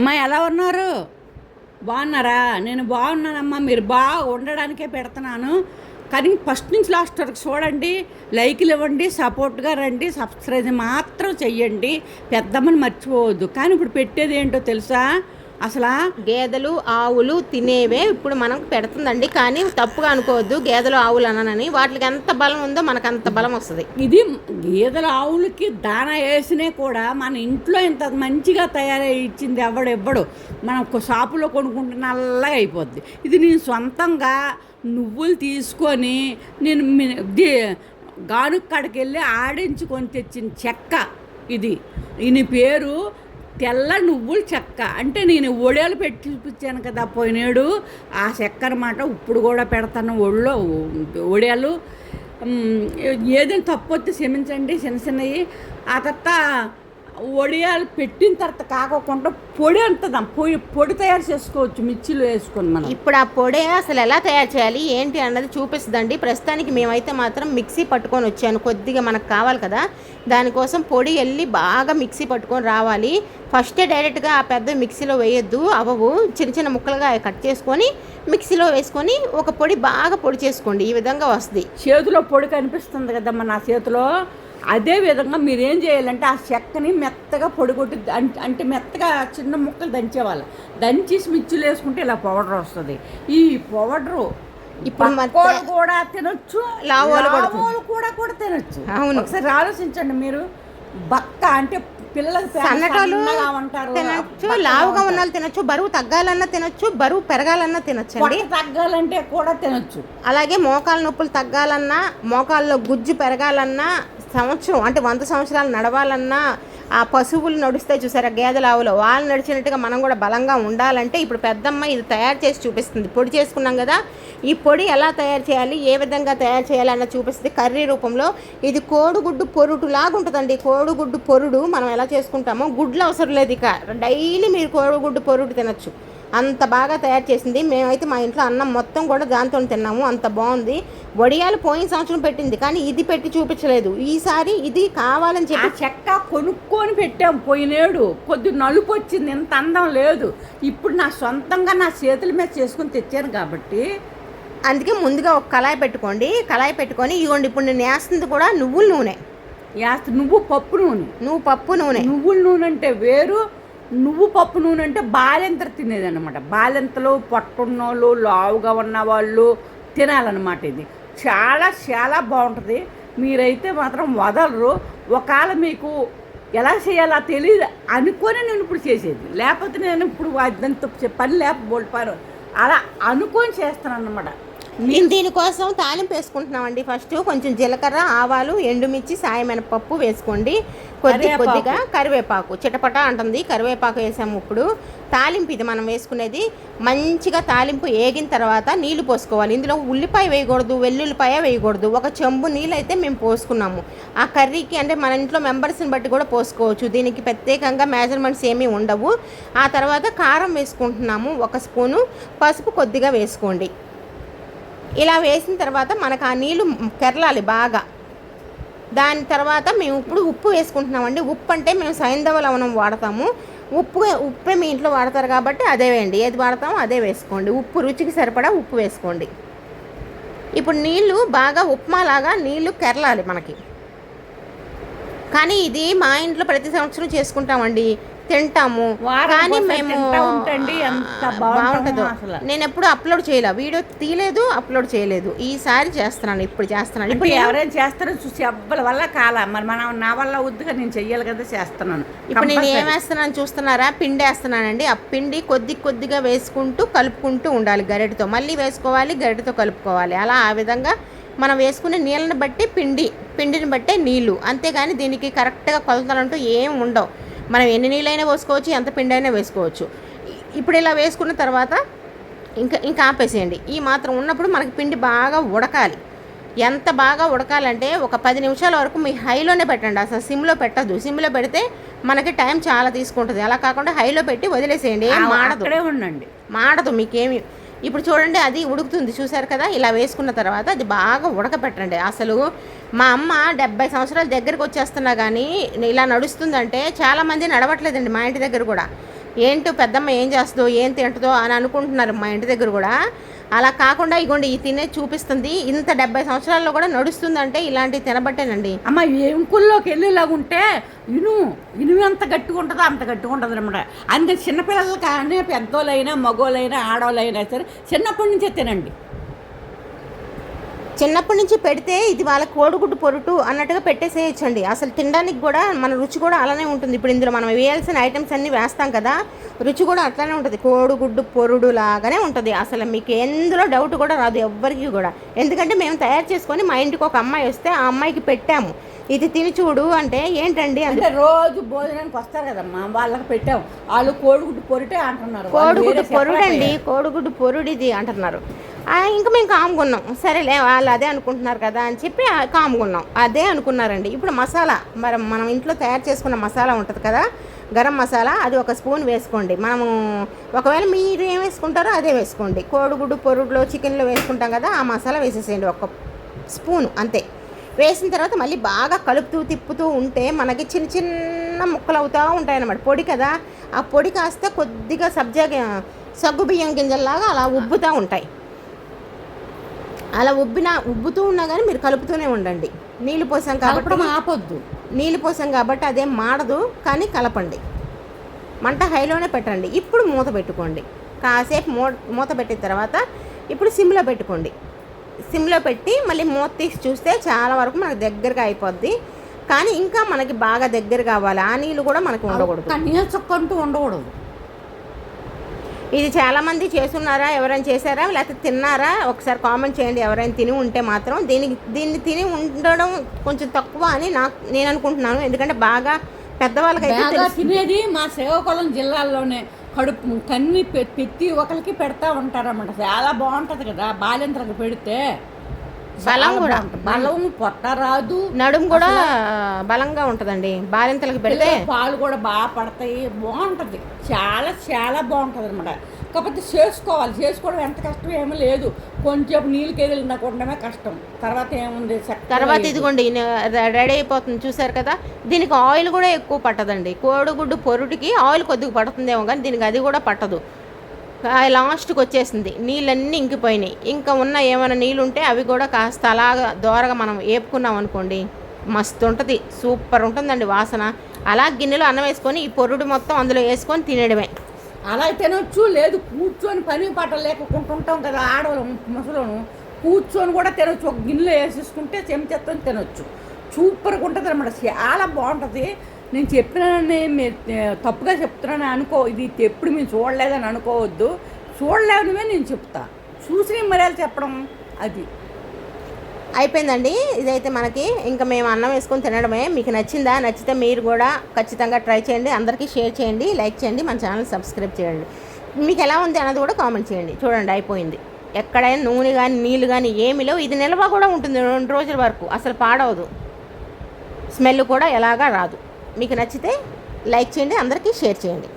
అమ్మా ఎలా ఉన్నారు? బాగున్నారా? నేను బాగున్నానమ్మా మీరు బాగా ఉండడానికే పెడుతున్నాను. కానీ ఫస్ట్ నుంచి లాస్ట్ వరకు చూడండి లైక్లు ఇవ్వండి సపోర్ట్గా రండి సబ్స్క్రైబ్ మాత్రం చెయ్యండి. పెద్దమ్మని మర్చిపోవద్దు. కానీ ఇప్పుడు పెట్టేది ఏంటో తెలుసా? అసలు గేదెలు ఆవులు తినేవే ఇప్పుడు మనం పెడుతుందండి. కానీ తప్పుగా అనుకోవద్దు. గేదెలు ఆవులు అనని వాటికి ఎంత బలం ఉందో మనకు అంత బలం వస్తుంది. ఇది గేదెల ఆవులకి దానా వేసినా కూడా మన ఇంట్లో ఇంత మంచిగా తయారై ఇచ్చింది ఎవడు ఇవ్వడు మనం షాపులో కొనుక్కుంటే నల్లగా అయిపోద్ది. ఇది నేను సొంతంగా నువ్వులు తీసుకొని నేను గానుక్కడికి వెళ్ళి ఆడించుకొని తెచ్చిన చెక్క ఇది. ఈ పేరు తెల్ల నువ్వులు చెక్క. అంటే నేను ఒడేలు పెట్టి చూపించాను కదా పోయినాడు. ఆ చెక్క అనమాట ఇప్పుడు కూడా పెడతాను ఒళ్ళో ఒడేలు ఏదైనా తప్పు వస్తే క్షమించండి చిన్న చిన్నవి. ఆ తర్వాత వడియాలు పెట్టిన తర్వాత కాకోకుండా పొడి అంటదాం పొడి పొడి తయారు చేసుకోవచ్చు మిర్చిలో వేసుకొని మనం. ఇప్పుడు ఆ పొడి అసలు ఎలా తయారు చేయాలి ఏంటి అన్నది చూపిస్తుందండి. ప్రస్తుతానికి మేమైతే మాత్రం మిక్సీ పట్టుకొని వచ్చాను. కొద్దిగా మనకు కావాలి కదా దానికోసం పొడి వెళ్ళి బాగా మిక్సీ పట్టుకొని రావాలి. ఫస్టే డైరెక్ట్గా ఆ పెద్ద మిక్సీలో వేయొద్దు అవ్వవు చిన్న చిన్న ముక్కలుగా కట్ చేసుకొని మిక్సీలో వేసుకొని ఒక పొడి బాగా పొడి చేసుకోండి. ఈ విధంగా వస్తుంది. చేతిలో పొడి కనిపిస్తుంది కదమ్మా నా చేతిలో అదే విధంగా మీరు ఏం చేయాలంటే ఆ చెక్కని మెత్తగా పొడి కొట్టి అం- అంటే మెత్తగా చిన్న ముక్కలు దంచేవాళ్ళు. దంచేసి మిర్చిలు వేసుకుంటే ఇలా పౌడర్ వస్తుంది. ఈ పౌడరు ఇప్పుడు కూడా తినొచ్చు లావోలు కూడా కూడా కూడా తినొచ్చు. అవును. ఒకసారి ఆలోచించండి మీరు. బక్క అంటే పిల్లలు తినచ్చు లావుగా ఉన్న తినచ్చు బరువు తగ్గాలన్నా తినచ్చు బరువు పెరగాలన్నా తినచ్చండి. పొట్ట తగ్గాలంటే కూడా తినొచ్చు. అలాగే మోకాళ్ళ నొప్పులు తగ్గాలన్నా మోకాళ్ళలో గుజ్జు పెరగాలన్నా సంవత్సరం అంటే వంద సంవత్సరాలు నడవాలన్నా ఆ పశువులు నడుస్తే చూసారా? గేదెల ఆవులు. వాళ్ళు నడిచినట్టుగా మనం కూడా బలంగా ఉండాలంటే ఇప్పుడు పెద్దమ్మ ఇది తయారు చేసి చూపిస్తుంది. పొడి చేసుకున్నాం కదా ఈ పొడి ఎలా తయారు చేయాలి ఏ విధంగా తయారు చేయాలి అన్న చూపిస్తుంది. కర్రీ రూపంలో ఇది కోడిగుడ్డు పొరుటు లాగా ఉంటుందండి. కోడిగుడ్డు పొరుడు మనం ఎలా చేసుకుంటామో గుడ్లు అవసరం లేదు ఇక. డైలీ మీరు కోడిగుడ్డు పొరుటు తినచ్చు. అంత బాగా తయారు చేసింది. మేమైతే మా ఇంట్లో అన్నం మొత్తం కూడా దాంతో తిన్నాము. అంత బాగుంది. వడియాలు పోయిన సంవత్సరం పెట్టింది కానీ ఇది పెట్టి చూపించలేదు. ఈసారి ఇది కావాలని చెప్పి చెక్క కొనుక్కొని పెట్టాం పోయినేడు. కొద్ది నలుపు వచ్చింది ఇంత అందం లేదు. ఇప్పుడు నా సొంతంగా నా చేతుల మీద చేసుకుని తెచ్చాను కాబట్టి. అందుకే ముందుగా ఒక కళాయి పెట్టుకోండి. కళాయి పెట్టుకొని ఇవ్వండి ఇప్పుడు నేను వేస్తుంది కూడా నువ్వుల నూనె. నువ్వు పప్పు నూనె. నువ్వు పప్పు నూనె. నువ్వుల నూనె అంటే వేరు నువ్వు పప్పు నూనె అంటే బాలెంత తినేదన్నమాట. బాలెంతలు పొట్టున్నోళ్ళు లావుగా ఉన్న వాళ్ళు తినాలన్నమాట ఇది. చాలా చాలా బాగుంటుంది. మీరైతే మాత్రం వదలరు. ఒకవేళ మీకు ఎలా చేయాలో తెలియదు అనుకొని నేను ఇప్పుడు చేసేది. లేకపోతే నేను ఇప్పుడు అదంత పని లేకపోతే అలా అనుకొని చేస్తాను అన్నమాట నేను దీనికోసం తాలింపు వేసుకుంటున్నామండి. ఫస్ట్ కొంచెం జీలకర్ర ఆవాలు ఎండుమిర్చి సాయమినపప్పు వేసుకోండి. కొద్ది. కొద్దిగా కరివేపాకు. చిటపట అంటుంది. కరివేపాకు వేసాము ఇప్పుడు. తాలింపు ఇది మనం వేసుకునేది. మంచిగా తాలింపు ఏగిన తర్వాత నీళ్ళు పోసుకోవాలి. ఇందులో ఉల్లిపాయ వేయకూడదు వెల్లుల్లిపాయ వేయకూడదు. ఒక చెంబు నీళ్ళు అయితే మేము పోసుకున్నాము. ఆ కర్రీకి అంటే మన ఇంట్లో మెంబర్స్ని బట్టి కూడా పోసుకోవచ్చు. దీనికి ప్రత్యేకంగా మెజర్మెంట్స్ ఏమీ ఉండవు. ఆ తర్వాత కారం వేసుకుంటున్నాము. ఒక స్పూను పసుపు కొద్దిగా వేసుకోండి. ఇలా వేసిన తర్వాత మనకు ఆ నీళ్ళు కెరలాలి బాగా. దాని తర్వాత మేము ఇప్పుడు ఉప్పు వేసుకుంటున్నామండి. ఉప్పు అంటే మేము సైంధవ లవణం వాడతాము. ఉప్పు ఉప్పే మీ ఇంట్లో వాడతారు కాబట్టి అదే వేయండి. ఏది వాడతామో అదే వేసుకోండి. ఉప్పు రుచికి సరిపడా ఉప్పు వేసుకోండి. ఇప్పుడు నీళ్ళు బాగా ఉప్మాలాగా నీళ్ళు కెరలాలి మనకి. కానీ ఇది మా ఇంట్లో ప్రతి సంవత్సరం చేసుకుంటామండి. తింటాము. కానీ మేము బాగుంటుందో. నేను ఎప్పుడు అప్లోడ్ చేయలే. వీడియో తీయలేదు అప్లోడ్ చేయలేదు. ఈసారి చేస్తున్నాను ఇప్పుడు చేస్తున్నాను. ఇప్పుడు ఎవరైనా చేస్తారో చూసి అబ్బల వల్ల కాల. మరి మనం నా వల్ల వద్దుగా నేను చెయ్యాలి కదా చేస్తున్నాను. ఇప్పుడు నేను ఏం Compulsory. వేస్తున్నాను చూస్తున్నారా? పిండి వేస్తున్నానండి. ఆ పిండి కొద్ది కొద్దిగా వేసుకుంటూ కలుపుకుంటూ ఉండాలి గరిటెతో. మళ్ళీ వేసుకోవాలి గరిటెతో కలుపుకోవాలి. అలా ఆ విధంగా మనం వేసుకునే నీళ్ళని బట్టి పిండి పిండిని బట్టే నీళ్ళు. అంతేగాని దీనికి కరెక్ట్గా కొలతలంటూ ఏం ఉండవు. మనం ఎన్ని నీళ్ళైనా పోసుకోవచ్చు ఎంత పిండి అయినా వేసుకోవచ్చు. ఇప్పుడు ఇలా వేసుకున్న తర్వాత ఇంకా ఇంకా ఆపేసేయండి. ఈ మాత్రం ఉన్నప్పుడు మనకి పిండి బాగా ఉడకాలి. ఎంత బాగా ఉడకాలంటే ఒక పది నిమిషాల వరకు మీ హైలోనే పెట్టండి. అసలు సిమ్లో పెట్టద్దు. సిమ్లో పెడితే మనకి టైం చాలా తీసుకుంటుంది. అలా కాకుండా హైలో పెట్టి వదిలేసేయండి. మాడదు. ఉండండి. మాడదు మీకేమి ఇప్పుడు చూడండి అది ఉడుకుతుంది. చూసారు కదా? ఇలా వేసుకున్న తర్వాత అది బాగా ఉడకపెట్టండి. అసలు మా అమ్మ డెబ్బై సంవత్సరాల దగ్గరికి వచ్చేస్తున్నా కానీ ఇలా నడుస్తుందంటే చాలామంది నడవట్లేదండి మా ఇంటి దగ్గర కూడా. ఏంటో పెద్దమ్మ ఏం చేస్తుందో ఏం తింటుందో అని అనుకుంటున్నారు మా ఇంటి దగ్గర కూడా. అలా కాకుండా ఇగోండి ఈ తినే చూపిస్తుంది. ఇంత డెబ్బై సంవత్సరాల్లో కూడా నడుస్తుందంటే ఇలాంటివి తినబట్టేనండి. అమ్మ ఎంకుల్లోకి వెళ్ళేలాగా ఉంటే ఇనుము ఇనుము ఎంత గట్టిగా ఉంటుందో అంత గట్టిగా ఉంటుంది అనమాట అందుకని చిన్నపిల్లలు కానీ పెద్దోళ్ళైనా మగోళ్ళైనా ఆడవాళ్ళైనా సరే చిన్నప్పటి నుంచే తినండి. చిన్నప్పటి నుంచి పెడితే ఇది వాళ్ళ కోడిగుడ్డు పొరుటు అన్నట్టుగా పెట్టేసేయచ్చండి. అసలు తినడానికి కూడా మన రుచి కూడా అలానే ఉంటుంది. ఇప్పుడు ఇందులో మనం వేయాల్సిన ఐటమ్స్ అన్నీ వేస్తాం కదా రుచి కూడా అట్లానే ఉంటుంది. కోడిగుడ్డు పొరుడు లాగానే ఉంటుంది. అసలు మీకు ఎందులో డౌట్ కూడా రాదు ఎవ్వరికి కూడా. ఎందుకంటే మేము తయారు చేసుకొని మా ఇంటికి ఒక అమ్మాయి వస్తే ఆ అమ్మాయికి పెట్టాము. ఇది తిని చూడు అంటే ఏంటండి అంటే రోజు భోజనానికి వస్తారు కదమ్మా వాళ్ళకి పెట్టాం వాళ్ళు కోడిగుడ్డు పొరిటే అంటున్నారు. కోడిగుడ్డు పొరుడండి కోడిగుడ్డు పొరుడిది అంటున్నారు. ఇంకా మేము కాముకున్నాం సరేలే వాళ్ళు అదే అనుకుంటున్నారు కదా అని చెప్పి ఆ, కాముకున్నాం అదే అనుకున్నారండి. ఇప్పుడు మసాలా మరి మనం ఇంట్లో తయారు చేసుకున్న మసాలా ఉంటుంది కదా గరం మసాలా అది ఒక స్పూన్ వేసుకోండి. మనము ఒకవేళ మీరు ఏం వేసుకుంటారో అదే వేసుకోండి. కోడిగుడ్డు పొరుడులో చికెన్లో వేసుకుంటాం కదా ఆ మసాలా వేసేసేయండి. ఒక స్పూన్ అంతే. వేసిన తర్వాత మళ్ళీ బాగా కలుపుతూ తిప్పుతూ ఉంటే మనకి చిన్న చిన్న ముక్కలు అవుతూ ఉంటాయన్నమాట. పొడి కదా ఆ పొడి కాస్త కొద్దిగా సబ్జా సగ్గు బియ్యం గింజల్లాగా అలా ఉబ్బుతూ ఉంటాయి. అలా ఉబ్బిన ఉబ్బుతూ ఉన్నా కానీ మీరు కలుపుతూనే ఉండండి. నీళ్ళు పోసాం కాబట్టి ఆపొద్దు. నీళ్ళు పోసాం కాబట్టి అదేం మాడదు కానీ కలపండి. మంట హైలోనే పెట్టండి. ఇప్పుడు మూత పెట్టుకోండి. కాసేపు మూ మూత పెట్టిన తర్వాత ఇప్పుడు సిమ్లో పెట్టుకోండి. సిమ్లో పెట్టి మళ్ళీ మూత తీసి చూస్తే చాలా వరకు మనకు దగ్గరగా అయిపోద్ది. కానీ ఇంకా మనకి బాగా దగ్గర కావాలి ఆ నీళ్ళు కూడా మనకు ఉండకూడదు. నీళ్ళ చుక్క అంటూ ఉండకూడదు. ఇది చాలామంది చేస్తున్నారా? ఎవరైనా చేశారా? లేకపోతే తిన్నారా? ఒకసారి కామెంట్ చేయండి. ఎవరైనా తిని ఉంటే మాత్రం. దీనికి దీన్ని తిని ఉండడం కొంచెం తక్కువ అని నాకు నేను అనుకుంటున్నాను. ఎందుకంటే బాగా తెలుసు. తినేది మా శ్రీకాకుళం జిల్లాలోనే కడుపు కన్ని పె- పెట్టి ఒకరికి పెడతా ఉంటారన్నమాట. చాలా బాగుంటది కదా. బాలింతలకు పెడితే. బలం కూడా. బలం పొట్ట రాదు నడుము కూడా బలంగా ఉంటుందండి. బాలింతలకు పెడితే పాలు కూడా బాగా పడతాయి బాగుంటది. చాలా చాలా బాగుంటది అనమాట కాకపోతే చేసుకోవాలి. చేసుకోవడం ఎంత కష్టం ఏమీ లేదు. కొంచెం నీళ్ళు కేదలిందా కొట్టడమే కష్టం. తర్వాత ఏముంది? తర్వాత ఇది. ఇదిగోండి రెడీ అయిపోతుంది. చూసారు కదా? దీనికి ఆయిల్ కూడా ఎక్కువ పట్టదండి. కోడిగుడ్డు పొరుటికి ఆయిల్ కొద్దిగా పడుతుందేమో కానీ దీనికి అది కూడా పట్టదు. లాస్ట్కి వచ్చేసింది నీళ్ళన్నీ ఇంకిపోయినాయి. ఇంకా ఉన్న ఏమైనా నీళ్ళు ఉంటే అవి కూడా కాస్త అలాగా దోరగా మనం వేపుకున్నాం అనుకోండి మస్తు ఉంటుంది సూపర్ ఉంటుందండి వాసన. అలా గిన్నెలో అన్నం వేసుకొని ఈ పొరుడు మొత్తం అందులో వేసుకొని తినేయడమే. అలా తినొచ్చు లేదు కూర్చొని పని పాట లేకుంటుంటాం కదా ఆడవాళ్ళు ముసలోను కూర్చొని కూడా తినొచ్చు. ఒక గిన్నెలో వేసేసుకుంటే చెంచెత్తని తినొచ్చు. సూపర్గా ఉంటుంది అనమాట చాలా బాగుంటుంది. నేను చెప్పినానని మీరు తప్పుగా చెప్తున్నాను అనుకో ఇది ఎప్పుడు మేము చూడలేదని అనుకోవద్దు. చూడలేనివే నేను చెప్తా. చూసిన మర్యాద చెప్పడం అది. అయిపోయిందండి. ఇదైతే మనకి ఇంకా మేము అన్నం వేసుకొని తినడమే. మీకు నచ్చిందా? నచ్చితే మీరు కూడా ఖచ్చితంగా ట్రై చేయండి. అందరికీ షేర్ చేయండి లైక్ చేయండి మన ఛానల్ సబ్స్క్రైబ్ చేయండి. మీకు ఎలా ఉంది అన్నది కూడా కామెంట్ చేయండి. చూడండి అయిపోయింది. ఎక్కడైనా నూనె కానీ నీళ్ళు కానీ ఏమి లేవు. ఇది నిల్వ కూడా ఉంటుంది రెండు రోజుల వరకు. అసలు పాడవదు. స్మెల్ కూడా ఎలాగా రాదు. మీకు నచ్చితే లైక్ చేయండి అందరికీ షేర్ చేయండి.